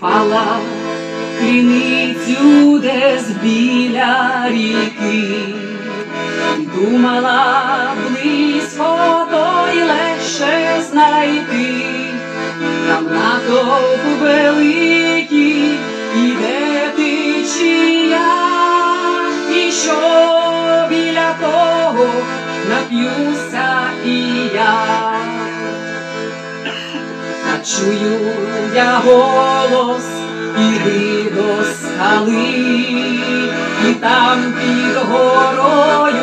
Копала криницю десь біля ріки, думала близько, то й легше знайти, там натовп великий, іде течія, і що біля того нап'юся чую я голос, іди до скали, і там під горою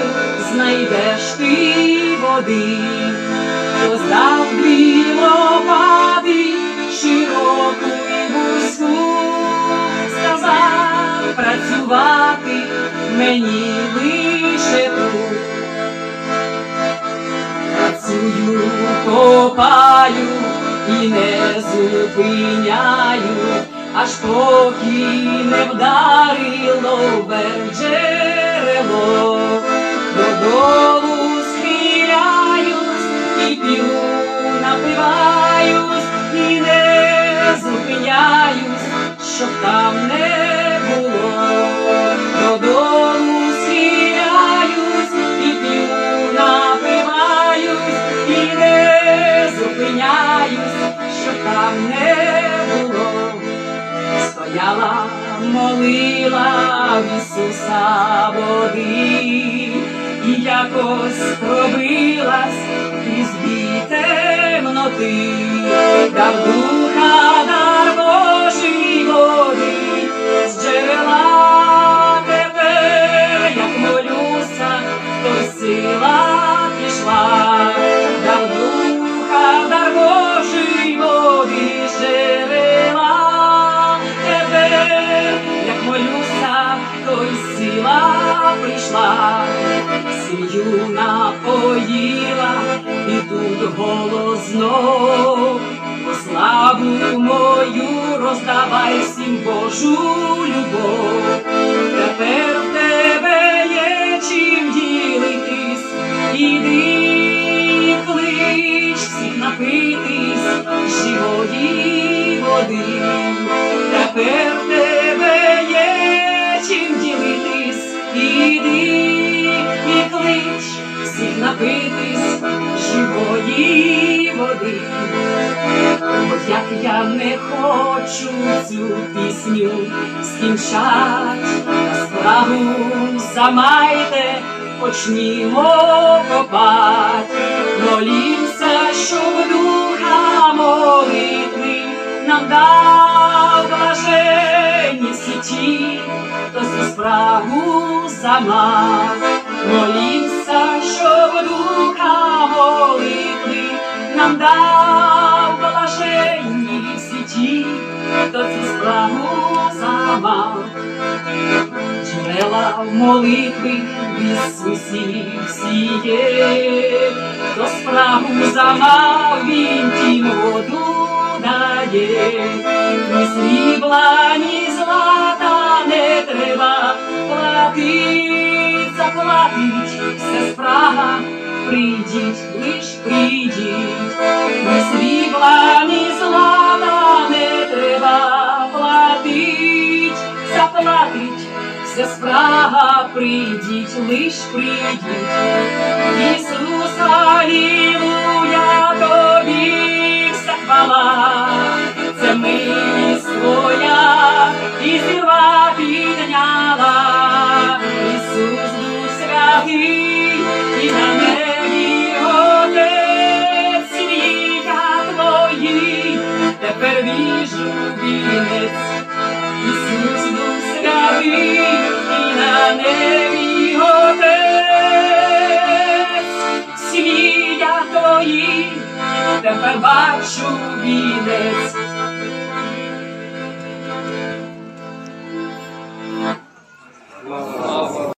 знайдеш ти води, хто здав дві лопати, широку й вузьку, сказав працювати мені лише тут. Працюю, копаю і не зупиняю, аж поки не вдарило вверх джерело, додолу схиляюсь і п'ю, напиваюсь, і не зупиняюсь, щоб там не молила в Ісуса води, і якось пробилась крізь бій темноти, прийшла, сім'ю напоїла, і тут голос знов, Бо славу мою роздавай всім Божу любов. Тепер в тебе є чим ділитись, іди клич всіх напитись живої води. Тепер напитись живої води. От як я не хочу цю пісню скінчать, та справу замайте, почнімо копать, молімся, щоб духа молитви нам дав блаженні сіті, то зі справу замать, молімся, щоб духа молитви нам дав блаженні сіті, то ці справу замав. Джерела молитви в Ісусі всі є, то справу замав він тім воду дає, ні срібла, ні злата не треба платить, заплатить все спрага, прийдіть, лиш прийдіть, ні срібла, ні злата не треба платить, заплатить все спрага, прийдіть, лиш прийдіть. Ісус, Алілуя, тобі вся хвала, це милість твоя, і зірва І на небі Отець, сім'я твої, тепер віжу вінець. Ісус Дух і на небі Отець, твої, тепер бачу вінець.